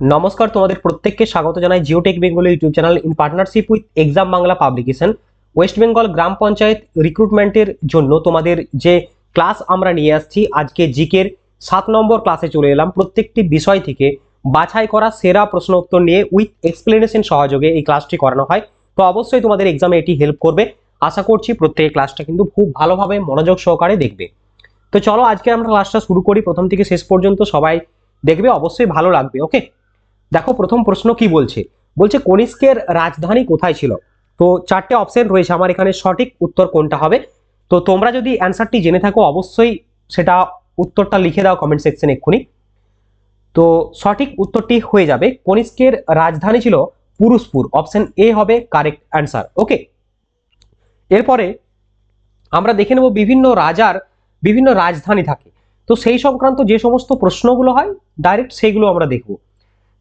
নমস্কার, তোমাদের প্রত্যেককে স্বাগত জানাই Geotech Bengal YouTube channel in partnership with exam Bangla publication west Bengal গ্রাম পঞ্চায়েত রিক্রুটমেন্টের জন্য তোমাদের যে ক্লাস আমরা নিয়ে আসছি, আজকে জিকের সাত নম্বর ক্লাসে চলে এলাম। প্রত্যেকটি বিষয় থেকে বাছাই করা সেরা প্রশ্ন উত্তর নিয়ে উইথ এক্সপ্লেনেশন সহযোগে এই ক্লাসটি করানো হয়। তো অবশ্যই তোমাদের এক্সামে এটি হেল্প করবে। আশা করছি প্রত্যেক ক্লাসটা কিন্তু খুব ভালোভাবে মনোযোগ সহকারে দেখবে। তো চলো আজকে আমরা ক্লাসটা শুরু করি। প্রথম থেকে শেষ পর্যন্ত সবাই দেখবে, অবশ্যই ভালো লাগবে ওকে দেখো, প্রথম প্রশ্ন কি বলছে? বলছে, কনিষ্কের রাজধানী কোথায় ছিল? তো চারটে অপশন রয়েছে, আমার এখানে সঠিক উত্তর কোনটা হবে? তো তোমরা যদি অ্যান্সারটি জেনে থাকো, অবশ্যই সেটা উত্তরটা লিখে দাও কমেন্ট সেকশন এক্ষুনি। তো সঠিক উত্তরটি হয়ে যাবে, কনিষ্কের রাজধানী ছিল পুরুষপুর। অপশন এ হবে কারেক্ট অ্যান্সার ওকে এরপরে আমরা দেখে নেব বিভিন্ন রাজার বিভিন্ন রাজধানী থাকে। তো সেই সংক্রান্ত যে সমস্ত প্রশ্নগুলো হয় ডাইরেক্ট সেইগুলো আমরা দেখব।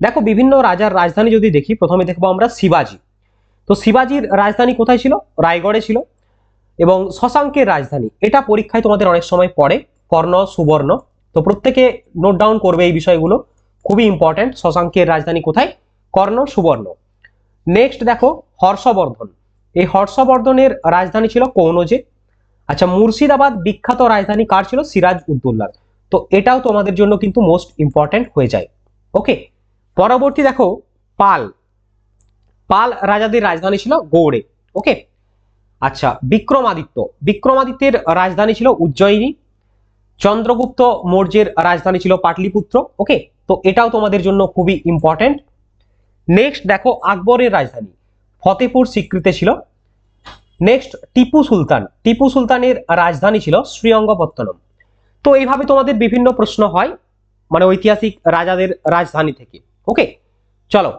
দেখো বিভিন্ন রাজার রাজধানী যদি দেখি, প্রথমে দেখব আমরা শিবাজি। তো শিবাজির রাজধানী কোথায় ছিল? রায়গড়ে ছিল। এবং শশাঙ্কের রাজধানী, এটা পরীক্ষায় তোমাদের অনেক সময় পড়ে, কর্ণ, সুবর্ণ। তো প্রত্যেকে নোট ডাউন করবে এই বিষয়গুলো। খুবই ইম্পর্ট্যান্ট শশাঙ্কের রাজধানী কোথায়? কর্ণ, সুবর্ণ। নেক্সট দেখো, হর্ষবর্ধন। এই হর্ষবর্ধনের রাজধানী ছিল কৌনজে। আচ্ছা মুর্শিদাবাদ বিখ্যাত রাজধানী কার ছিল? সিরাজ উদ্দৌলার। তো এটাও তোমাদের জন্য কিন্তু মোস্ট ইম্পর্ট্যান্ট হয়ে যায়। ওকে পরবর্তী দেখো, পাল। পাল রাজাদের রাজধানী ছিল গৌড়ে ওকে আচ্ছা বিক্রমাদিত্য। বিক্রমাদিত্যের রাজধানী ছিল উজ্জয়িনী। চন্দ্রগুপ্ত মৌর্যের রাজধানী ছিল পাটলিপুত্র ওকে তো এটাও তোমাদের জন্য খুবই ইম্পর্ট্যান্ট নেক্সট দেখো, আকবরের রাজধানী। ফতেপুর স্বীকৃতি ছিল। নেক্সট টিপু সুলতান। টিপু সুলতানের রাজধানী ছিল শ্রীঅঙ্গপত্তনম তো এইভাবে তোমাদের বিভিন্ন প্রশ্ন হয় মানে ঐতিহাসিক রাজাদের রাজধানী থেকে। ওকে চলো,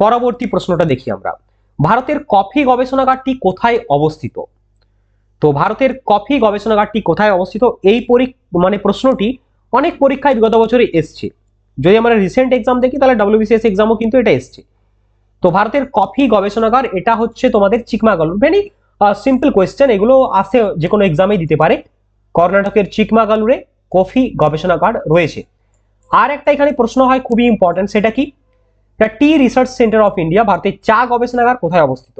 পরবর্তী প্রশ্নটা দেখি আমরা। ভারতের কফি গবেষণাগারটি কোথায় অবস্থিত? তো ভারতের কফি গবেষণাগারটি কোথায় অবস্থিত? এই মানে প্রশ্নটি অনেক পরীক্ষায় বিগত বছরে এসছে। যদি আমরা রিসেন্ট এক্সাম দেখি, তাহলে ডব্লিউবিসিএস এক্সামও কিন্তু এটা এসছে। তো ভারতের কফি গবেষণাগার, এটা হচ্ছে তোমাদের চিকমাগালুর ভেরি সিম্পল কোয়েশ্চেন এগুলো আসে যে কোনো এক্সামেই দিতে পারে। কর্ণাটকের চিকমাগালুরে কফি গবেষণাগার রয়েছে। আর একটা এখানে প্রশ্ন হয় খুবই ইম্পর্টেন্ট সেটা কি? T research centre of India ভারতের চা গবেষণাগার কোথায় অবস্থিত?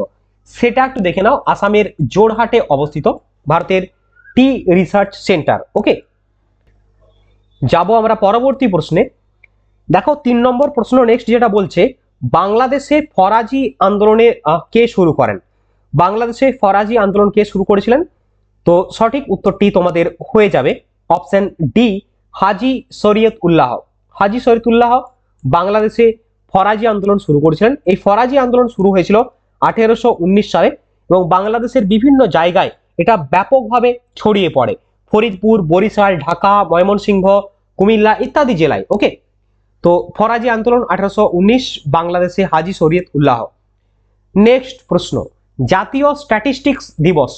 সেটা একটু দেখে নাও, আসামের জোরহাটে অবস্থিত ভারতের টি রিসার্চ সেন্টার ওকে যাব আমরা পরবর্তী প্রশ্নে। দেখো, তিন নম্বর প্রশ্ন নেক্সট যেটা বলছে, বাংলাদেশে ফরাজি আন্দোলনে কে শুরু করেন? বাংলাদেশে ফরাজি আন্দোলন কে শুরু করেছিলেন? তো সঠিক উত্তরটি তোমাদের হয়ে যাবে। অপশন ডি, হাজি শরীয়ত উল্লাহ হাজি শরীয়ত উল্লাহ বাংলাদেশে ফরাজি আন্দোলন শুরু করেছিলেন। এই ফরাজি আন্দোলন শুরু হয়েছিল আঠেরোশো উনিশ সালে এবং বাংলাদেশের বিভিন্ন জায়গায় এটা ব্যাপকভাবে ছড়িয়ে পড়ে। ফরিদপুর, বরিশাল, ঢাকা, ময়মনসিংহ, কুমিল্লা ইত্যাদি জেলায় ওকে তো ফরাজি আন্দোলন আঠারোশো উনিশ বাংলাদেশে হাজি শরীয়ত উল্লাহ নেক্সট প্রশ্ন, জাতীয় স্ট্যাটিস্টিক্স দিবস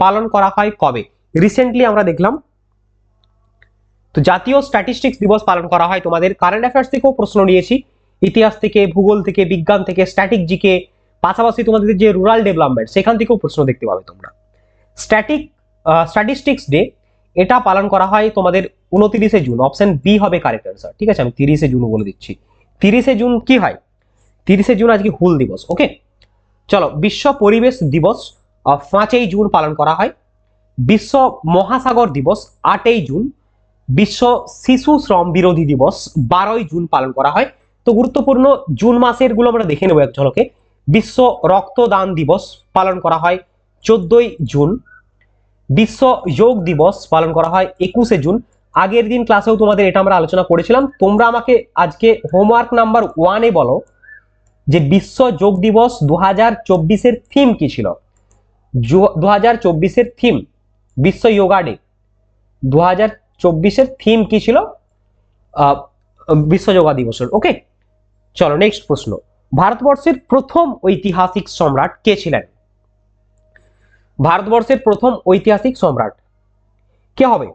পালন করা হয় কবে? রিসেন্টলি আমরা দেখলাম। তো জাতীয় স্ট্যাটিস্টিক্স দিবস পালন করা হয় তোমাদের কারেন্ট অ্যাফেয়ার্স থেকেও প্রশ্ন নিয়েছি। ইতিহাস থেকে, ভূগোল থেকে, বিজ্ঞান থেকে স্ট্যাটিক জিকে পাশাপাশি তোমাদের যে রুরাল ডেভেলপমেন্ট সেখান থেকেও প্রশ্ন দেখতে পাবে তোমরা। স্ট্যাটিক স্ট্যাটিস্টিক্স ডে এটা পালন করা হয় তোমাদের উনতিরিশে জুন অপশন বি হবে কারেক্ট অ্যান্সার ঠিক আছে, আমি তিরিশে জুন বলে দিচ্ছি। তিরিশে জুন কি হয়? তিরিশে জুন আজকে হুল দিবস ওকে চলো, বিশ্ব পরিবেশ দিবস পাঁচই জুন পালন করা হয়। বিশ্ব মহাসাগর দিবস, আটই জুন। বিশ্ব শিশু শ্রম বিরোধী দিবস, বারোই জুন পালন করা হয়। তো গুরুত্বপূর্ণ জুন মাসেরগুলো আমরা দেখে নেব এক ঝলকে। বিশ্ব রক্তদান দিবস পালন করা হয় চোদ্দই জুন। বিশ্ব যোগ দিবস পালন করা হয় একুশে জুন। আগের দিন ক্লাসেও তোমাদের এটা আমরা আলোচনা করেছিলাম। তোমরা আমাকে আজকে হোমওয়ার্ক নাম্বার ওয়ানে বলো যে বিশ্ব যোগ দিবস দু হাজার চব্বিশের থিম কি ছিল? দু হাজার চব্বিশের থিম বিশ্ব যোগা ডে দু হাজার চব্বিশের থিম কি ছিল? বিশ্ব যোগা দিবসের ওকে চলো নেক্সট প্রশ্ন। ভারতবর্ষের প্রথম ঐতিহাসিক সম্রাট কে ছিলেন? ভারতবর্ষের প্রথম ঐতিহাসিক সম্রাট কে হবে?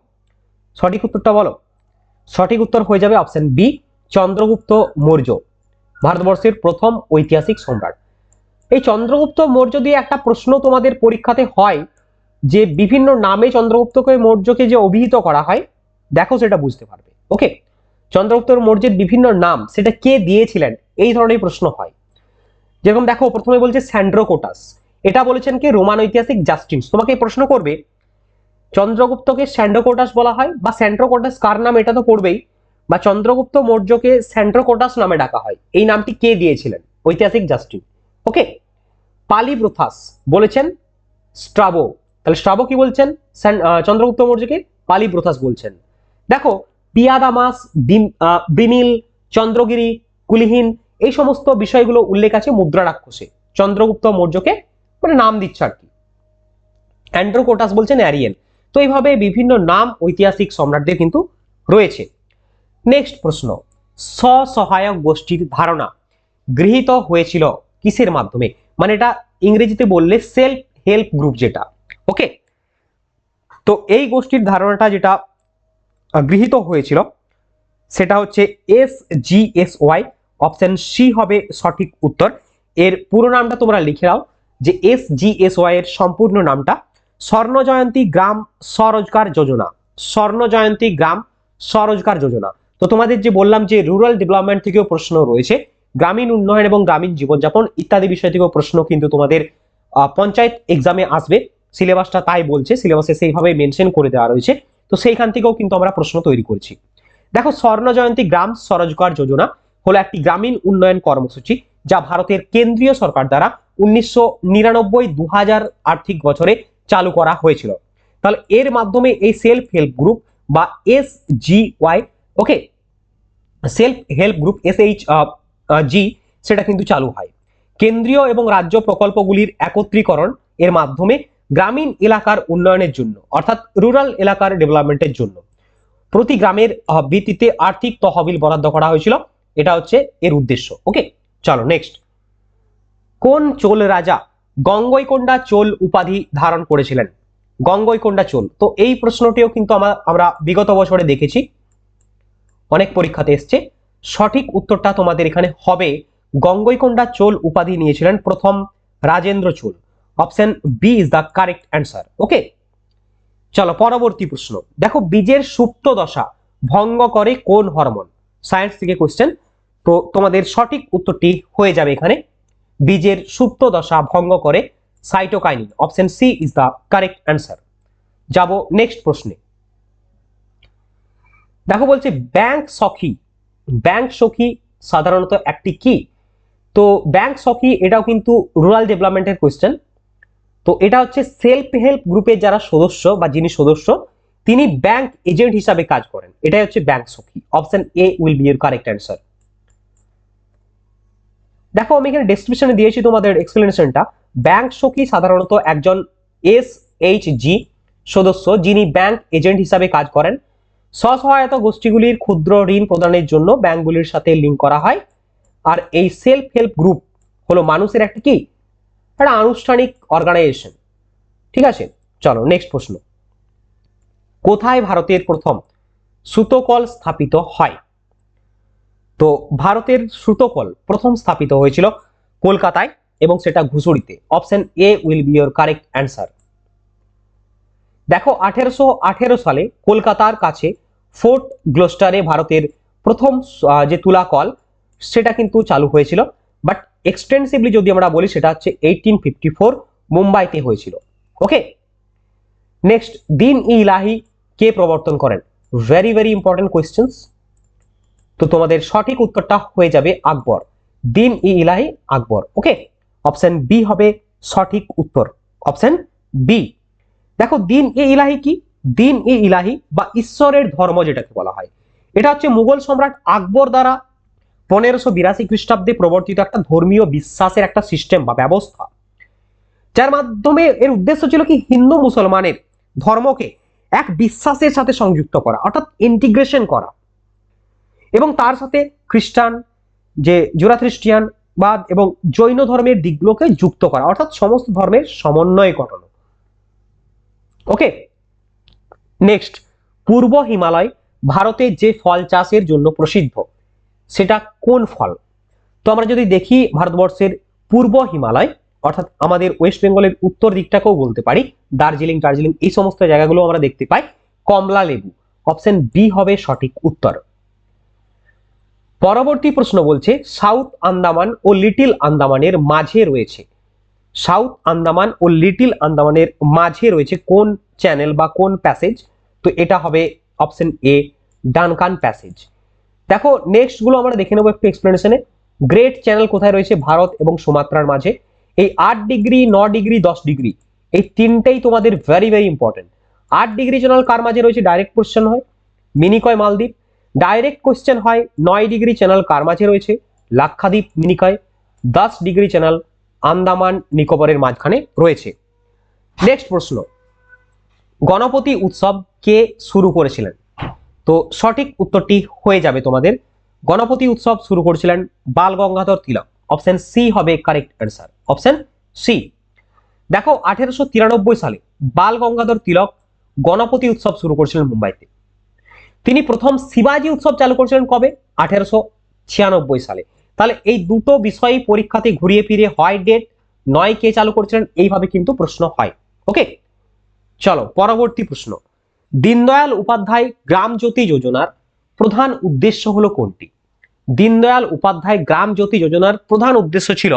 সঠিক উত্তরটা বলো। সঠিক উত্তর হয়ে যাবে অপশন বি চন্দ্রগুপ্ত মৌর্য। ভারতবর্ষের প্রথম ঐতিহাসিক সম্রাট। এই চন্দ্রগুপ্ত মৌর্য দিয়ে একটা প্রশ্ন তোমাদের পরীক্ষাতে হয় যে বিভিন্ন নামে চন্দ্রগুপ্তকে মৌর্যকে যে অভিহিত করা হয়, দেখো সেটা বুঝতে পারবে। ওকে চন্দ্রগুপ্ত মৌর্যের বিভিন্ন নাম, সেটা কে দিয়েছিলেন? এই ধরনের প্রশ্ন হয়। যেরকম দেখো, প্রথমে বলছে স্যান্ড্রোকোটাস। এটা বলেছেন কি? রোমান ঐতিহাসিক জাস্টিন্স। তোমাকে প্রশ্ন করবে, চন্দ্রগুপ্তকে স্যান্ড্রোকোটাস বলা হয় বা স্যান্ড্রোকোটাস কার নাম? এটা তো পড়বেই। বা চন্দ্রগুপ্ত মৌর্যকে স্যান্ড্রোকোটাস নামে ডাকা হয়। এই নামটি কে দিয়েছিলেন? ঐতিহাসিক জাস্টিন। ওকে? পালিব্রথাস বলেছেন স্ট্রাবো। তাহলে স্ট্রাবো কি বলছেন? চন্দ্রগুপ্ত মৌর্যকে পালিব্রথাস বলছেন। দেখো পিয়াদামাস বিম- আহ, বিমিল চন্দ্রগিরি কুলিহীন এই সমস্ত বিষয়গুলো উল্লেখ আছে মুদ্রা রাক্ষসে। চন্দ্রগুপ্ত মৌর্যকে মানে নাম দিচ্ছে আর কি। অ্যান্ড্রোকোটাস বলছেন অ্যারিয়েন তো এইভাবে বিভিন্ন নাম ঐতিহাসিক সম্রাটদের কিন্তু রয়েছে। নেক্সট প্রশ্ন। স্বসহায়ক গোষ্ঠীর ধারণা গৃহীত হয়েছিল কিসের মাধ্যমে? মানে এটা ইংরেজিতে বললে সেলফ হেল্প গ্রুপ যেটা। ওকে তো এই গোষ্ঠীর ধারণাটা যেটা গৃহীত হয়েছিল। সেটা হচ্ছে S G S Y, option C হবে সঠিক উত্তর। এর পুরো নামটা তোমরা লিখে নাও, যে এস জি এস ওয়াই এর সম্পূর্ণ নামটা। স্বর্ণ জয়ন্তী গ্রাম স্বরোজগার যোজনা। স্বর্ণ জয়ন্তী গ্রাম স্বরোজগার যোজনা। তো তোমাদের যে বললাম যে রুরাল ডেভেলপমেন্ট থেকেও প্রশ্ন রয়েছে, গ্রামীণ উন্নয়ন এবং গ্রামীণ জীবনযাপন ইত্যাদি বিষয় থেকেও প্রশ্ন কিন্তু তোমাদের পঞ্চায়েত এক্সামে আসবে। সিলেবাসটা তাই বলছে, সিলেবাসে সেইভাবে মেনশন করে দেওয়া রয়েছে। তো সেইখান থেকেও কিন্তু আমরা প্রশ্ন তৈরি করছি। দেখো, স্বর্ণ জয়ন্তী গ্রাম স্বরোজগার যোজনা হলো একটি গ্রামীণ উন্নয়ন কর্মসূচি যা ভারতের কেন্দ্রীয় সরকার দ্বারা উনিশশো নিরানব্বই দু আর্থিক বছরে চালু করা হয়েছিল। তাহলে এর মাধ্যমে এই সেলফ হেল্প গ্রুপ বা S G Y okay self help group S H G সেটা কিন্তু চালু হয়। কেন্দ্রীয় এবং রাজ্য প্রকল্পগুলির একত্রীকরণ এর মাধ্যমে গ্রামীণ এলাকার উন্নয়নের জন্য, অর্থাৎ রুরাল এলাকার ডেভেলপমেন্টের জন্য। প্রতি গ্রামের ভিত্তিতে আর্থিক তহবিল বরাদ্দ করা হয়েছিল। এটা হচ্ছে এর উদ্দেশ্য। ওকে চলো নেক্সট কোন চোল রাজা গঙ্গৈকোন্ডা চোল উপাধি ধারণ করেছিলেন? গঙ্গৈকোন্ডা চোল। তো এই প্রশ্নটিও কিন্তু আমরা আমরা বিগত বছরে দেখেছি। অনেক পরীক্ষাতে এসছে। সঠিক উত্তরটা তোমাদের এখানে হবে। গঙ্গৈকোন্ডা চোল উপাধি নিয়েছিলেন প্রথম Rajendra Chola. Option B is the correct answer. Okay? চলো, পরবর্তী প্রশ্ন। দেখো, বীজের সুপ্ত দশা ভঙ্গ করে কোন হরমোন? সায়েন্স থেকে কোশ্চেন তো তোমাদের সঠিক উত্তরটি হয়ে যাবে এখানে। বীজের সুপ্ত দশা ভঙ্গ করে cytokinin option C is the correct answer যাব নেক্সট প্রশ্নে। দেখো, বলছে ব্যাংক সখী। ব্যাংক সখী সাধারণত একটি কি? তো ব্যাংক সখী এটাও কিন্তু রুরাল ডেভেলপমেন্টের কোয়েশ্চেন তো এটা হচ্ছে সেলফ হেল্প গ্রুপের যারা সদস্য বা যিনি সদস্য, তিনি ব্যাংক এজেন্ট হিসাবে কাজ করেন। এটাই হচ্ছে bank Sakhi. Option A will be the correct answer দেখো, আমি এখানে ডেসক্রিপশনে দিয়েছি তোমাদের এক্সপ্লেনেশনটা ব্যাংক সখী সাধারণত একজন এস এইচ জি সদস্য, যিনি ব্যাংক এজেন্ট হিসাবে কাজ করেন। স্বসহায়তা গোষ্ঠীগুলির ক্ষুদ্র ঋণ প্রদানের জন্য ব্যাংকগুলির সাথে লিঙ্ক করা হয়। আর এই সেলফ হেল্প গ্রুপ হলো মানুষের একটা কি? একটা আনুষ্ঠানিক অর্গানাইজেশন ঠিক আছে? চলো নেক্সট প্রশ্ন। কোথায় ভারতের প্রথম সুতোকল স্থাপিত হয়? তো ভারতের সুতোকল প্রথম স্থাপিত হয়েছিল কলকাতায় এবং সেটা ঘুষুড়িতে। Option A will be your correct answer দেখো, আঠেরোশো আঠেরো সালে কলকাতার কাছে ফোর্ট গ্লোস্টারে ভারতের প্রথম যে তুলা কল সেটা কিন্তু চালু হয়েছিল। বাট এক্সটেন্সিভলি যদি আমরা বলি সেটা হচ্ছে এইটিন ফিফটি ফোর মুম্বাইতে হয়েছিল। ওকে নেক্সট দিন ইলাহি কে প্রবর্তন করেন? ভেরি ভেরি ইম্পর্টেন্ট কোয়েশ্চেন্স তো তোমাদের সঠিক উত্তরটা হয়ে যাবে আকবর। দিন ই ইলাহি, আকবর। ওকে অপশন বি হবে সঠিক উত্তর। অপশন বি দেখো, দিন ই ইলাহি কি? দিন ই ইলাহি বা ঈশ্বরের ধর্ম যেটাকে বলা হয়। এটা হচ্ছে মুঘল সম্রাট আকবর দ্বারা পনেরোশো বিরাশি খ্রিস্টাব্দে প্রবর্তিত একটা ধর্মীয় বিশ্বাসের একটা সিস্টেম বা ব্যবস্থা। যার মাধ্যমে এর উদ্দেশ্য ছিল কি? হিন্দু মুসলমানের ধর্মকে এক বিশ্বাসের সাথে সংযুক্ত করা, অর্থাৎ ইন্টিগ্রেশন করা। এবং তার সাথে খ্রিস্টান, যে জোরাথ্রিস্টিয়ান বাদ এবং জৈন ধর্মের দিকগুলোকে যুক্ত করা, অর্থাৎ সমস্ত ধর্মের সমন্বয় ঘটানো। ওকে নেক্সট পূর্ব হিমালয় ভারতে যে ফল চাষের জন্য প্রসিদ্ধ সেটা কোন ফল? তো আমরা যদি দেখি ভারতবর্ষের পূর্ব হিমালয়, অর্থাৎ আমাদের ওয়েস্ট বেঙ্গলের উত্তর দিকটাকেও বলতে পারি, দার্জিলিং দার্জিলিং এই সমস্ত জায়গাগুলো আমরা দেখতে পাই। কমলা লেবু অপশন বি হবে সঠিক উত্তর। পরবর্তী প্রশ্ন বলছে সাউথ আন্দামান ও লিটিল আন্দামানের মাঝে রয়েছে। সাউথ আন্দামান ও লিটিল আন্দামানের মাঝে রয়েছে কোন চ্যানেল বা কোন প্যাসেজ তো এটা হবে অপশন এ ডানকান প্যাসেজ দেখো নেক্সটগুলো আমরা দেখে নেব একটু এক্সপ্লেনেশনে গ্রেট চ্যানেল কোথায় রয়েছে? ভারত এবং সুমাত্রার মাঝে। এই আট ডিগ্রি, ন ডিগ্রি, দশ ডিগ্রি, এই তিনটেই তোমাদের ভেরি ভেরি ইম্পর্টেন্ট আট ডিগ্রি চ্যানেল কার মাঝে রয়েছে? ডাইরেক্ট কোশ্চেন হয়। মিনিকয় মালদ্বীপ। ডাইরেক্ট কোশ্চেন হয়, নয় ডিগ্রি চ্যানেল কার মাঝে রয়েছে? লাক্ষাদ্বীপ, মিনিকয়। দশ ডিগ্রি চ্যানেল আন্দামান নিকোবরের মাঝখানে রয়েছে। নেক্সট প্রশ্ন। গণপতি উৎসব কে শুরু করেছিলেন? তো সঠিক উত্তরটি হয়ে যাবে তোমাদের। গণপতি উৎসব শুরু করেছিলেন বাল গঙ্গাধর তিলক। অপশন সি হবে কারেক্ট অ্যান্সার অপশন সি দেখো, আঠেরোশো তিরানব্বই সালে বাল গঙ্গাধর তিলক গণপতি উৎসব শুরু করেছিলেন মুম্বাইতে। তিনি প্রথম শিবাজি উৎসব চালু করেছিলেন কবে? আঠেরোশো ছিয়ানব্বই সালে। তাহলে এই দুটো বিষয়ই পরীক্ষাতে ঘুরিয়ে ফিরিয়ে হয় ডেট নয় কে চালু করেছিলেন, এইভাবে কিন্তু প্রশ্ন হয়। ওকে চলো, পরবর্তী প্রশ্ন। দীনদয়াল উপাধ্যায় গ্রাম জ্যোতি যোজনার প্রধান উদ্দেশ্য হলো কোনটি? দীনদয়াল উপাধ্যায় গ্রাম জ্যোতি যোজনার প্রধান উদ্দেশ্য ছিল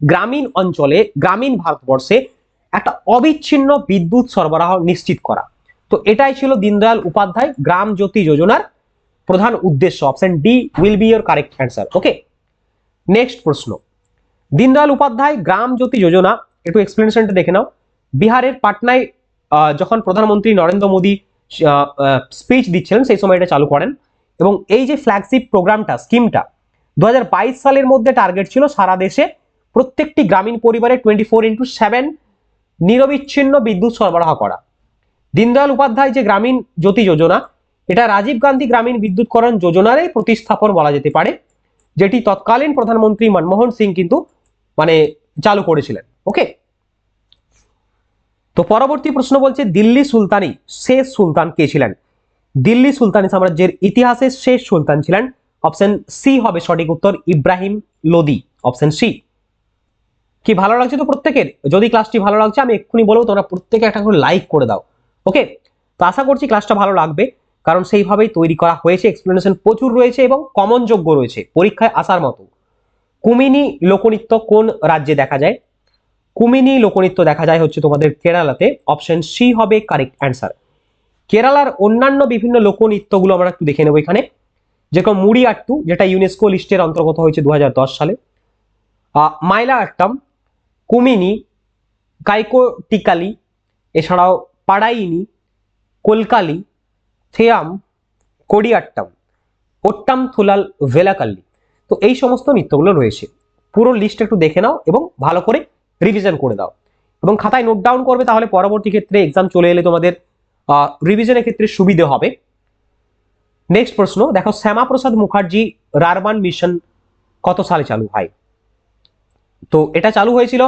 গ্রামীণ অঞ্চলে, গ্রামীণ ভারতবর্ষে একটা অবিচ্ছিন্ন বিদ্যুৎ সরবরাহ নিশ্চিত করা। তো এটাই ছিল দীনদয়াল উপাধ্যায় গ্রাম জ্যোতি যোজনার প্রধান উদ্দেশ্য। Option D will be your correct answer. Okay? Next প্রশ্ন। দীনদয়াল উপাধ্যায় গ্রাম জ্যোতি যোজনা, একটু এক্সপ্লেনেশনটা দেখে নাও। বিহারের পাটনায় যখন প্রধানমন্ত্রী নরেন্দ্র মোদী স্পিচ দিচ্ছিলেন, সেই সময় এটা চালু করেন। এবং এই যে ফ্ল্যাগশিপ প্রোগ্রামটা স্কিমটা দু হাজার বাইশ সালের মধ্যে টার্গেট ছিল সারা দেশে প্রত্যেকটি গ্রামীণ পরিবারে টোয়েন্টি ফোর ইন্টু সেভেন নিরবিচ্ছিন্ন বিদ্যুৎ সরবরাহ করা। দীনদয়াল উপাধ্যায় যে গ্রামীণ জ্যোতি যোজনা, এটা রাজীব গান্ধী গ্রামীণ বিদ্যুৎকরণ যোজনারই প্রতিস্থাপন বলা যেতে পারে, যেটি তৎকালীন প্রধানমন্ত্রী মনমোহন সিং কিন্তু মানে চালু করেছিলেন। ওকে তো পরবর্তী প্রশ্ন বলছে, দিল্লি সুলতানি শেষ সুলতান কে ছিলেন? দিল্লি সুলতানি সাম্রাজ্যের ইতিহাসের শেষ সুলতান ছিলেন। অপশন সি হবে সঠিক উত্তর, ইব্রাহিম লোদি। অপশন সি কি ভালো লাগছে তো প্রত্যেকের? যদি ক্লাসটি ভালো লাগছে, আমি এক্ষুনি বলব, তোমরা প্রত্যেকে একটা করে লাইক করে দাও। ওকে তো আশা করছি ক্লাসটা ভালো লাগবে, কারণ সেইভাবেই তৈরি করা হয়েছে এক্সপ্লেনেশন প্রচুর রয়েছে এবং কমন যোগ্য রয়েছে, পরীক্ষায় আসার মতো। কুমিনি লোকনৃত্য কোন রাজ্যে দেখা যায়? কুমিনি লোকনৃত্য দেখা যায় হচ্ছে তোমাদের কেরালাতে। অপশন সি হবে কারেক্ট অ্যান্সার কেরালার অন্যান্য বিভিন্ন লোকনৃত্যগুলো আমরা একটু দেখে নেব এখানে। যেরকম মুড়ি আট্টু যেটা ইউনেস্কো লিস্টের অন্তর্গত হয়েছে দু হাজার দশ সালে। মাইলা আট্টাম কুমিনি, কাইকোটিকালি, এছাড়াও পাড়াইনি, কলকালি, থেয়াম, কোডিয়াট্টাম, ওট্টাম থুলাল, ভেলাকাল্লি। তো এই সমস্ত নৃত্যগুলো রয়েছে। পুরো লিস্ট একটু দেখে নাও এবং ভালো করে রিভিশন করে দাও। এবং খাতায় নোট ডাউন করবে, তাহলে পরবর্তী ক্ষেত্রে এক্সাম চলে এলে তোমাদের রিভিশনের ক্ষেত্রে সুবিধে হবে। নেক্সট প্রশ্ন, দেখো শ্যামাপ্রসাদ মুখার্জি, রারবান মিশন কত সালে চালু হয়? তো এটা চালু হয়েছিল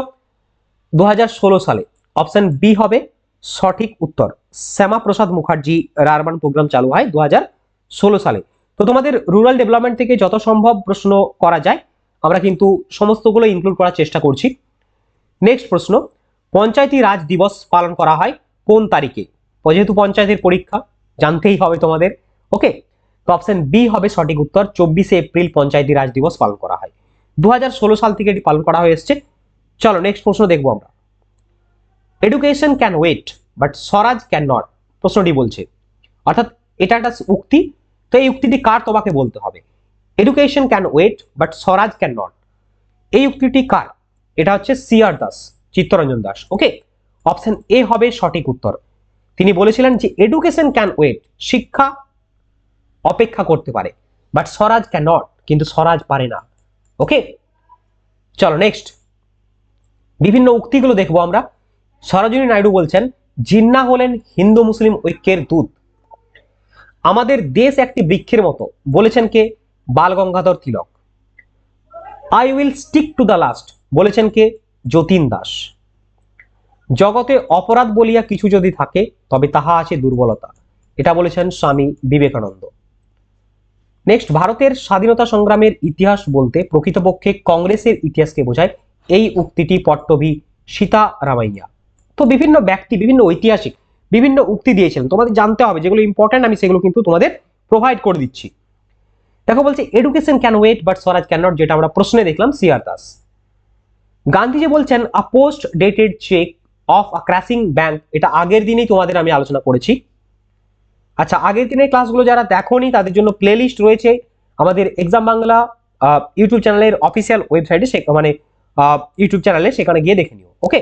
দু হাজার ষোলো সালে। অপশন বি হবে সঠিক উত্তর। শ্যামাপ্রসাদ মুখার্জি, রারবান প্রোগ্রাম চালু হয় দু হাজার ষোলো সালে। তো তোমাদের রুরাল ডেভেলপমেন্ট থেকে যত সম্ভব প্রশ্ন করা যায়, আমরা কিন্তু সমস্তগুলো ইনক্লুড করার চেষ্টা করছি। নেক্সট প্রশ্ন, পঞ্চায়েতি রাজ দিবস পালন করা হয় কোন তারিখে? যেহেতু পঞ্চায়েতের পরীক্ষা, জানতেই হবে তোমাদের ওকে তো অপশন বি হবে সঠিক উত্তর, চব্বিশে এপ্রিল পঞ্চায়েতি রাজ দিবস পালন করা হয়। দু হাজার ষোলো সাল থেকে এটি পালন করা হয়ে এসছে। চলো নেক্সট প্রশ্ন দেখব আমরা। Education can wait but swaraj can not প্রশ্নটি বলছে। অর্থাৎ এটা একটা উক্তি, তো এই উক্তিটি কার তোমাকে বলতে হবে? Education can wait but swaraj can not এই উক্তিটি কার? এটা হচ্ছে CR Das, Chittaranjan Das okay option A হবে সঠিক উত্তর। তিনি বলেছিলেন যে এডুকেশন ক্যান ওয়েট শিক্ষা অপেক্ষা করতে পারে বাট স্বরাজ ক্যান নট কিন্তু স্বরাজ পারে না ওকে চলো নেক্সট বিভিন্ন উক্তিগুলো দেখব আমরা। সরোজিনী নাইডু বলছেন, জিন্না হলেন হিন্দু মুসলিম ঐক্যের দূত। আমাদের দেশ একটি বৃক্ষের মতো। বলেছেন কে? Bal Gangadhar Tilak. I will stick to the last বলেছেন কে? যতীন দাস। জগতে অপরাধ বলিয়া কিছু যদি থাকে, তবে তাহা আছে দুর্বলতা। এটা বলেছেন স্বামী বিবেকানন্দ। নেক্সট ভারতের স্বাধীনতা সংগ্রামের ইতিহাস বলতে প্রকৃতপক্ষে কংগ্রেসের ইতিহাসকে বোঝায় এই উক্তিটি পট্টভি সীতা রামাইয়া তো বিভিন্ন ব্যক্তি, বিভিন্ন ঐতিহাসিক, বিভিন্ন উক্তি দিয়েছিলেন তোমাদের জানতে হবে, যেগুলো ইম্পর্টেন্ট আমি সেগুলো কিন্তু তোমাদের প্রোভাইড করে দিচ্ছি। দেখো বলছে education can wait but swaraj can not যেটা আমরা প্রশ্নে দেখলাম সিআর দাস। গান্ধীজি বলছেন a post dated cheque of a crashing bank এটা আগের দিনেই তোমাদের আমি আলোচনা করেছি। আচ্ছা আগের দিনের ক্লাসগুলো যারা দেখোনি, তাদের জন্য প্লেলিস্ট রয়েছে আমাদের এক্সাম বাংলা ইউটিউব চ্যানেলের অফিসিয়াল ওয়েবসাইটে সে মানে ইউটিউব চ্যানেলে সেখানে গিয়ে দেখে নিও, ওকে?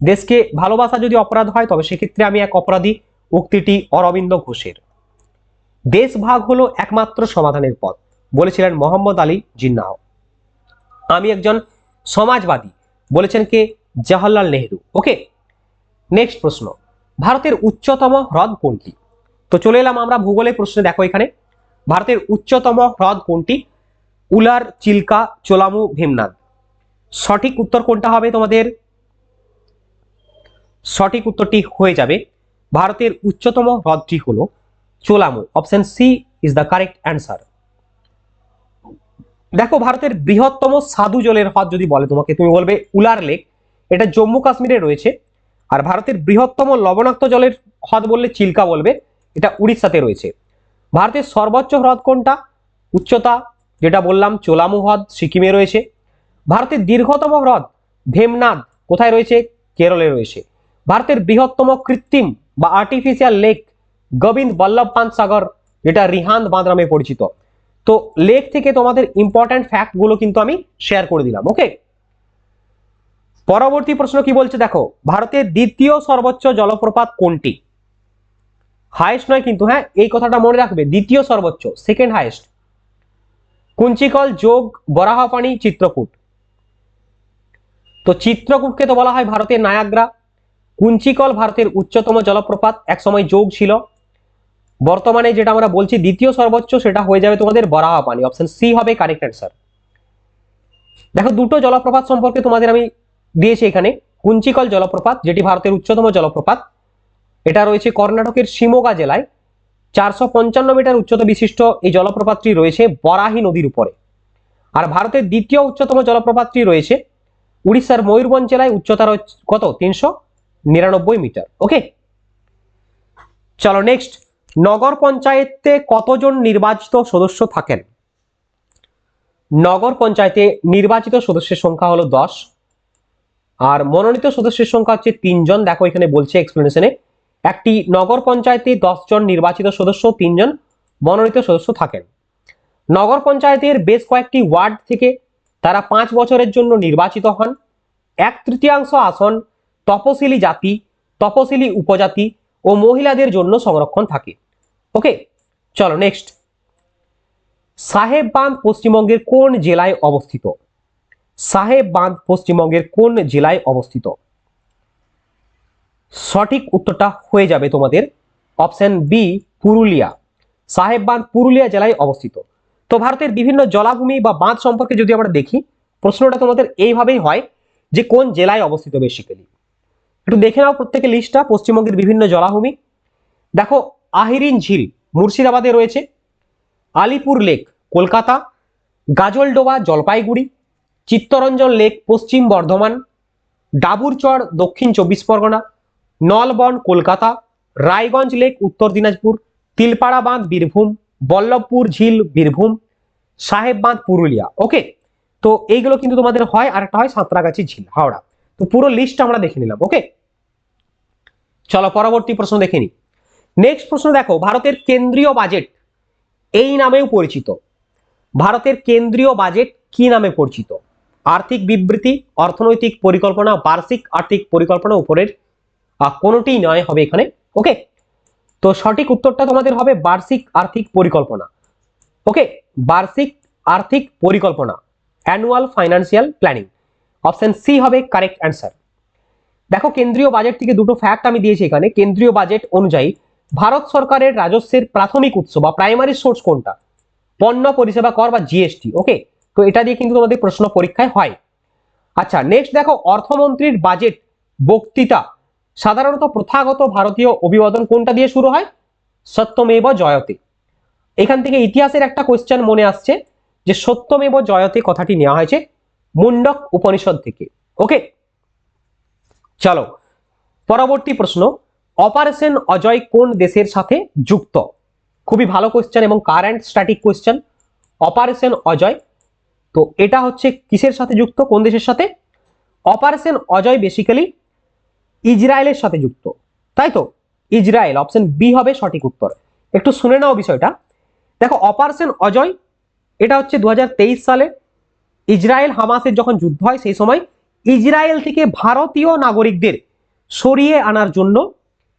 দেশকে ভালোবাসা যদি অপরাধ হয়, তবে সেক্ষেত্রে আমি এক অপরাধী, উক্তিটি অরবিন্দ ঘোষের। দেশ ভাগ হলো একমাত্র সমাধানের পথ, বলেছিলেন মোহাম্মদ আলী জিন্নাহ। আমি একজন সমাজবাদী বলেছেন কে? জওহরলাল নেহরু। ওকে নেক্সট প্রশ্ন। ভারতের উচ্চতম হ্রদ কোনটি? তো চলে এলাম আমরা ভূগোলের প্রশ্নে দেখো এখানে। ভারতের উচ্চতম হ্রদ কোনটি? উলার, চিল্কা, চোলামু ভীমনাদ সঠিক উত্তর কোনটা হবে তোমাদের? সঠিক উত্তরটি হয়ে যাবে। ভারতের উচ্চতম হ্রদটি হলো Cholamu. Option C is the correct answer দেখো, ভারতের বৃহত্তম সাধু জলের হ্রদ যদি বলে তোমাকে, তুমি বলবে উলার লেক। এটা জম্মু কাশ্মীরে রয়েছে। আর ভারতের বৃহত্তম লবণাক্ত জলের হ্রদ বললে চিল্কা বলবে, এটা উড়িষ্যাতে রয়েছে। ভারতের সর্বোচ্চ হ্রদ কোনটা? উচ্চতা, যেটা বললাম, চোলামু হ্রদ সিকিমে রয়েছে। ভারতের দীর্ঘতম হ্রদ ভেমনাদ, কোথায় রয়েছে? কেরলে রয়েছে। ভারতের বৃহত্তম কৃত্রিম বা আর্টিফিশিয়াল লেক গোবিন্দ বল্লভ পান্ত সাগর, যেটা রিহান্দ বাঁধ নামে পরিচিত। তো লেক থেকে তোমাদের ইম্পর্ট্যান্ট ফ্যাক্টগুলো কিন্তু আমি শেয়ার করে দিলাম ওকে পরবর্তী প্রশ্ন কি বলছে দেখো, ভারতের দ্বিতীয় সর্বোচ্চ জলপ্রপাত কোনটি? হাইয়েস্ট নয় কিন্তু হ্যাঁ এই কথাটা মনে রাখবে, দ্বিতীয় সর্বোচ্চ সেকেন্ড হাইয়েস্ট কুঞ্চিকল যোগ বরাহপানি চিত্রকূট। তো চিত্রকূটকে তো বলা হয় ভারতের নায়াগ্রা। কুঞ্চিকল ভারতের উচ্চতম জলপ্রপাত, একসময় যোগ ছিল। বর্তমানে যেটা আমরা বলছি, দ্বিতীয় সর্বোচ্চ সেটা হয়ে যাবে তোমাদের বরাহপানি অপশন সি হবে কারেক্ট অ্যান্সার দেখো, দুটো জলপ্রপাত সম্পর্কে তোমাদের আমি দিয়েছি এখানে। কুঞ্চিকল জলপ্রপাত, যেটি ভারতের উচ্চতম জলপ্রপাত। এটা রয়েছে কর্ণাটকের শিমোগা জেলায়। চারশো পঞ্চান্ন মিটার উচ্চতা বিশিষ্ট এই জলপ্রপাতটি রয়েছে বরাহি নদীর উপরে। আর ভারতের দ্বিতীয় উচ্চতম জলপ্রপাতটি রয়েছে উড়িষ্যার ময়ূরভঞ্জ জেলায় উচ্চতা রয়েছে কত? তিনশো নিরানব্বই মিটার। ওকে চলো নেক্সট নগর পঞ্চায়েতে কতজন নির্বাচিত সদস্য থাকেন? নগর পঞ্চায়েতে নির্বাচিত সদস্যের সংখ্যা হলো দশ। আর মনোনীত সদস্যের সংখ্যা হচ্ছে তিনজন। দেখো এখানে বলছে এক্সপ্লেনেশনে একটি নগর পঞ্চায়েতে জন নির্বাচিত সদস্য, তিনজন মনোনীত সদস্য থাকেন। নগর পঞ্চায়েতের বেশ কয়েকটি ওয়ার্ড থেকে তারা পাঁচ বছরের জন্য নির্বাচিত হন। এক তৃতীয়াংশ আসন তপশিলি জাতি, তপশিলি উপজাতি ও মহিলাদের জন্য সংরক্ষণ থাকে। ওকে চলো নেক্সট সাহেব বাঁধ পশ্চিমবঙ্গের কোন জেলায় অবস্থিত? সাহেব বাঁধ পশ্চিমবঙ্গের কোন জেলায় অবস্থিত? সঠিক উত্তরটা হয়ে যাবে তোমাদের। Option B Purulia. সাহেব বাঁধ পুরুলিয়া জেলায় অবস্থিত। তো ভারতের বিভিন্ন জলাভূমি বা বাঁধ সম্পর্কে যদি আমরা দেখি, প্রশ্নটা তোমাদের এইভাবেই হয় যে কোন জেলায় অবস্থিত বেসিক্যালি একটু দেখে নাও প্রত্যেকের লিস্টটা পশ্চিমবঙ্গের বিভিন্ন জলাভূমি। দেখো আহিরিন ঝিল মুর্শিদাবাদে রয়েছে। আলিপুর লেক, কলকাতা। গাজলডোবা জলপাইগুড়ি। চিত্তরঞ্জন লেক, পশ্চিম বর্ধমান। ডাবুরচর, দক্ষিণ চব্বিশ পরগনা। নলবন, কলকাতা। রায়গঞ্জ লেক, উত্তর দিনাজপুর। তিলপাড়া বাঁধ, বীরভূম। বল্লভপুর ঝিল, বীরভূম। সাহেব বাঁধ, পুরুলিয়া। ওকে? তো এইগুলো কিন্তু তোমাদের হয়, আর একটা হয় সাঁতরাগাছি ঝিল, হাওড়া। তো পুরো লিস্ট আমরা দেখে নিলাম, ওকে? চলো, পরবর্তী প্রশ্ন দেখে নিই। নেক্সট প্রশ্ন দেখো, ভারতের কেন্দ্রীয় বাজেট এই নামেও পরিচিত। ভারতের কেন্দ্রীয় বাজেট কি নামে পরিচিত? আর্থিক বিবৃতি, অর্থনৈতিক পরিকল্পনা, বার্ষিক আর্থিক পরিকল্পনা উপরের কোনোটি নয়, হবে এখানে ওকে তো সঠিক উত্তরটা তোমাদের হবে বার্ষিক আর্থিক পরিকল্পনা ওকে বার্ষিক আর্থিক পরিকল্পনা annual financial planning option C হবে কারেক্ট অ্যান্সার দেখো, কেন্দ্রীয় বাজেট থেকে দুটো ফ্যাক্ট আমি দিয়েছি এখানে। কেন্দ্রীয় বাজেট অনুযায়ী ভারত সরকারের রাজস্বের প্রাথমিক উৎস বা প্রাইমারি সোর্স কোনটা? পণ্য পরিষেবা কর বা জিএসটি ওকে তো এটা দিয়ে কিন্তু তোমাদের প্রশ্ন পরীক্ষায় হয়। আচ্ছা নেক্সট দেখো, অর্থমন্ত্রীর বাজেট বক্তৃতা। সাধারণত প্রথাগত ভারতীয় অভিবাদন কোনটা দিয়ে শুরু হয়? সত্যমেব জয়তে। এখান থেকে ইতিহাসের একটা কোয়েশ্চেন মনে আসছে যে সত্যমেব জয়তে কথাটি নেওয়া হয়েছে মুন্ডক উপনিষদ থেকে ওকে চলো, পরবর্তী প্রশ্ন। অপারেশন অজয় কোন দেশের সাথে যুক্ত? খুবই ভালো কোয়েশ্চেন এবং current static question operation Ajay, তো এটা হচ্ছে কিসের সাথে যুক্ত? কোন দেশের সাথে? অপারেশন অজয় বেসিক্যালি ইসরায়েলের সাথে যুক্ত। তাই তো? ইসরায়েল অপশন বি হবে সঠিক উত্তর। একটু শুনে নাও বিষয়টা। দেখো, অপারেশন অজয়, এটা হচ্ছে দু হাজার তেইশ সালে ইসরায়েল হামাসের যখন যুদ্ধ হয়, সেই সময় ইসরায়েল থেকে ভারতীয় নাগরিকদের সরিয়ে আনার জন্য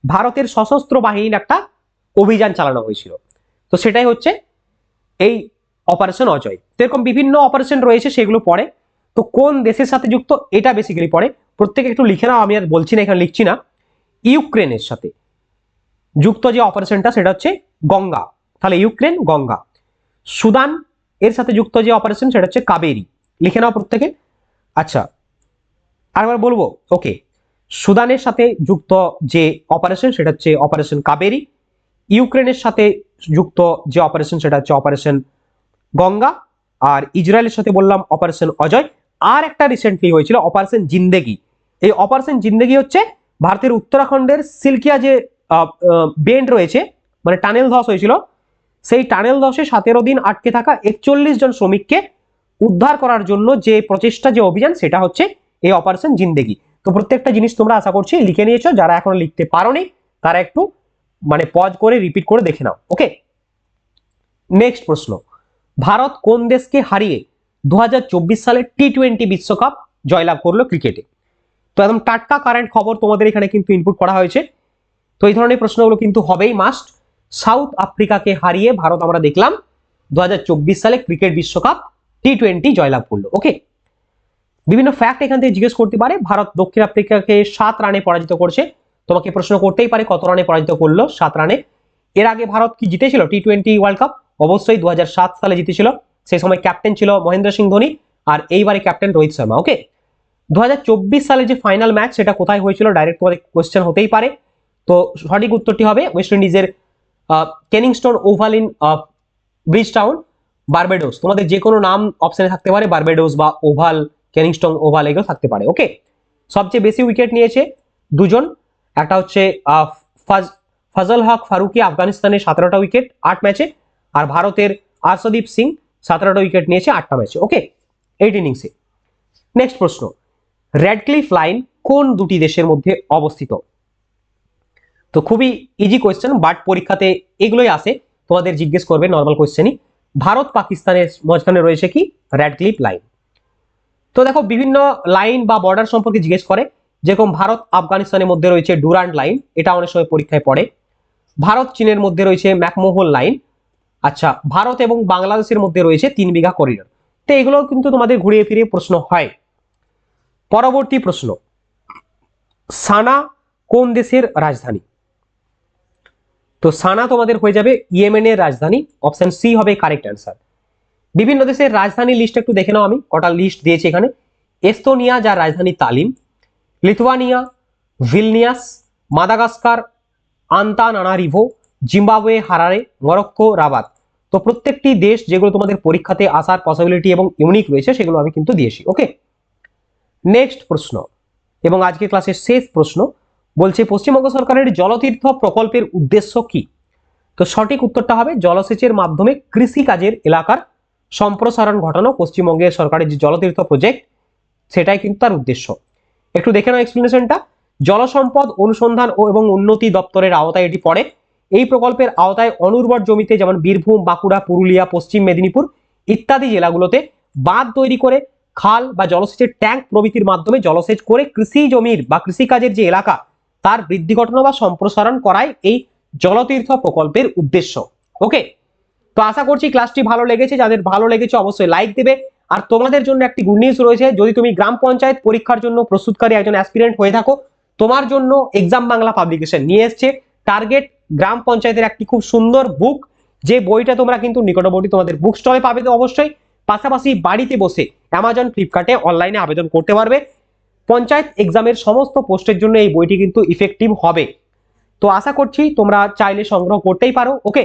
ভারতের সশস্ত্র বাহিনীর একটা অভিযান চালানো হয়েছিল। তো সেটাই হচ্ছে এই অপারেশন অজয় তো এরকম বিভিন্ন অপারেশন রয়েছে সেগুলো পড়ে। তো কোন দেশের সাথে যুক্ত, এটা বেসিক্যালি পড়ে। প্রত্যেকে একটু লিখে নাও, আমি আর বলছি না, এখানে লিখছি না। ইউক্রেনের সাথে যুক্ত যে অপারেশনটা সেটা হচ্ছে গঙ্গা। তাহলে ইউক্রেন, গঙ্গা। সুদান, এর সাথে যুক্ত যে অপারেশন সেটা হচ্ছে কাবেরি। লিখে নাও প্রত্যেকে। আচ্ছা আরেকবার বলব? ওকে সুদানের সাথে যুক্ত যে অপারেশন সেটা হচ্ছে অপারেশন কাবেরি। ইউক্রেনের সাথে যুক্ত যে অপারেশন সেটা হচ্ছে অপারেশন গঙ্গা। আর ইসরায়েলের সাথে বললাম অপারেশন অজয়। আর একটা রিসেন্টলি হয়েছিল অপারেশন জিন্দেগি। এই অপারেশন জিন্দেগি হচ্ছে ভারতের উত্তরাখণ্ডের সিল্কিয়া যে বেন্ড রয়েছে মানে টানেল ধস হয়েছিল, সেই টানেল ধসে সতেরো দিন আটকে থাকা একচল্লিশ জন শ্রমিককে উদ্ধার করার জন্য যে প্রচেষ্টা, যে অভিযান, সেটা হচ্ছে এই অপারেশন জিন্দেগি। তো প্রত্যেকটা জিনিস তোমরা আশা করছি লিখে নিয়েছো, যারা এখনও লিখতে পারোনি, তারা একটু মানে পজ করে রিপিট করে দেখে নাও ওকে নেক্সট প্রশ্ন, ভারত কোন দেশকে হারিয়ে দুহাজার চব্বিশ সালে টি টোয়েন্টি বিশ্বকাপ জয়লাভ করল ক্রিকেটে তো একদম টাটকা কারেন্ট খবর তোমাদের এখানে কিন্তু ইনপুট করা হয়েছে। তো এই ধরনের প্রশ্নগুলো কিন্তু হবেই মাস্ট সাউথ আফ্রিকাকে হারিয়ে ভারত আমরা দেখলাম দু হাজার চব্বিশ সালে ক্রিকেট বিশ্বকাপ টি টোয়েন্টি জয়লাভ করল ওকে বিভিন্ন ফ্যাক্ট এখান থেকে জিজ্ঞেস করতে পারে। ভারত দক্ষিণ আফ্রিকাকে সাত রানে পরাজিত করছে। তোমাকে প্রশ্ন করতেই পারে কত রানে পরাজিত করল সাত রানে। এর আগে ভারত কি জিতেছিল? টি টোয়েন্টি ওয়ার্ল্ড কাপ অবশ্যই দুহাজার সাত সালে জিতেছিল। সেই সময় ক্যাপ্টেন ছিল মহেন্দ্র সিং ধোনি আর এইবারে ক্যাপ্টেন রোহিত শর্মা ওকে দু হাজার চব্বিশ সালে যে ফাইনাল ম্যাচ সেটা কোথায় হয়েছিল? ডাইরেক্ট তোমাদের কোয়েশ্চেন হতেই পারে। তো সঠিক উত্তরটি হবে ওয়েস্ট ইন্ডিজের Kensington oval in bridge town Barbados তোমাদের যে কোনো নাম অপশানে থাকতে পারে বার্বেডোস বা ওভাল কেনিংস্টোন ওভাল এগুলো থাকতে পারে ওকে সবচেয়ে বেশি উইকেট নিয়েছে দুজন, একটা হচ্ছে ফজল হক ফারুকি আফগানিস্তানের সতেরোটা উইকেট আট ম্যাচে আর ভারতের আর্শদীপ সিং সতেরোটা উইকেট নিয়েছে, আটটা ম্যাচে ওকে এইট ইনিংসে নেক্সট প্রশ্ন রেডক্লিফ লাইন কোন দুটি দেশের মধ্যে অবস্থিত? তো খুবই ইজি কোয়েশ্চেন বাট পরীক্ষাতে এগুলোই আসে, তোমাদের জিজ্ঞেস করবে নর্মাল কোয়েশ্চেনই ভারত পাকিস্তানের মাঝখানে রয়েছে কি? রেডক্লিফ লাইন তো দেখো বিভিন্ন লাইন বা বর্ডার সম্পর্কে জিজ্ঞেস করে। যেরকম ভারত, আফগানিস্তানের মধ্যে রয়েছে ডুরান্ড লাইন এটা অনেক সময় পরীক্ষায় পড়ে। ভারত, চীনের মধ্যে রয়েছে ম্যাকমোহন লাইন আচ্ছা ভারত এবং বাংলাদেশের মধ্যে রয়েছে তিন বিঘা করিডোর তো এগুলো কিন্তু তোমাদের ঘুরিয়ে ফিরিয়ে প্রশ্ন হয়। পরবর্তী প্রশ্ন, সানা কোন দেশের রাজধানী? তো সানা তোমাদের হয়ে যাবে ইয়েমেনের রাজধানী অপশন সি হবে কারেক্ট অ্যান্সার বিভিন্ন দেশের রাজধানী লিস্ট একটু দেখে নাও আমি, কটা লিস্ট দিয়েছি এখানে। এস্তোনিয়া, যার রাজধানী Tallinn, Lithuania, Vilnius, Madagascar, Antananarivo, Zimbabwe, Harare, Morocco, Rabat. তো প্রত্যেকটি দেশ যেগুলো তোমাদের পরীক্ষাতে আসার পসিবিলিটি এবং ইউনিক রয়েছে, সেগুলো আমি কিন্তু দিয়েছি ওকে নেক্সট প্রশ্ন, এবং আজকে ক্লাসের শেষ প্রশ্ন, বলছে পশ্চিমবঙ্গ সরকারের জলতীর্থ প্রকল্পের উদ্দেশ্য কি? তো সঠিক উত্তরটা হবে জলসেচের মাধ্যমে কৃষি কাজের এলাকার সম্প্রসারণ ঘটানো পশ্চিমবঙ্গের সরকারের যে জলতীর্থ প্রজেক্ট সেটাই কিন্তু তার উদ্দেশ্য। একটু দেখে নাও এক্সপ্লেনেশনটা জলসম্পদ অনুসন্ধান ও এবং উন্নতি দপ্তরের আওতায় এটি পড়ে। এই প্রকল্পের আওতায় অনুর্বর জমিতে যেমন বীরভূম, বাঁকুড়া, পুরুলিয়া, পশ্চিম মেদিনীপুর ইত্যাদি জেলাগুলোতে বাঁধ তৈরি করে খাল বা জলসেচের ট্যাঙ্ক প্রভৃতির মাধ্যমে জলসেচ করে কৃষি জমির বা কৃষিকাজের যে এলাকা, তার বৃদ্ধি ঘটনা বা সম্প্রসারণ করাই এই জলতীর্থ প্রকল্পের উদ্দেশ্য। ওকে তো আশা করছি ক্লাসটি ভালো লেগেছে। যাদের ভালো লেগেছে অবশ্যই লাইক দেবে। আর তোমাদের জন্য একটি গুড নিউজ রয়েছে। যদি তুমি গ্রাম পঞ্চায়েত পরীক্ষার জন্য প্রস্তুতকারী একজন অ্যাসপিরেন্ট হয়ে থাকো, তোমার জন্য এক্সাম বাংলা পাবলিকেশন নিয়ে এসছে। টার্গেট গ্রাম পঞ্চায়েতের একটি খুব সুন্দর বুক যে বইটা তোমরা কিন্তু নিকটবর্তী তোমাদের বুক স্টলে পাবে তো অবশ্যই। পাশাপাশি বাড়িতে বসে অ্যামাজন ফ্লিপকার্টে অনলাইনে আবেদন করতে পারবে। পঞ্চায়েত এক্সামের সমস্ত পোস্টের জন্য এই বইটি কিন্তু ইফেক্টিভ হবে। তো আশা করছি তোমরা চাইলে সংগ্রহ করতেই পারো। ওকে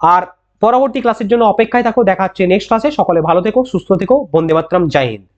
আর পরবর্তী ক্লাসের জন্য অপেক্ষায় থাকো, দেখা হচ্ছে নেক্সট ক্লাসে সকলে ভালো থেকো, সুস্থ থেকো। বন্দে মাতরম জয় হিন্দ।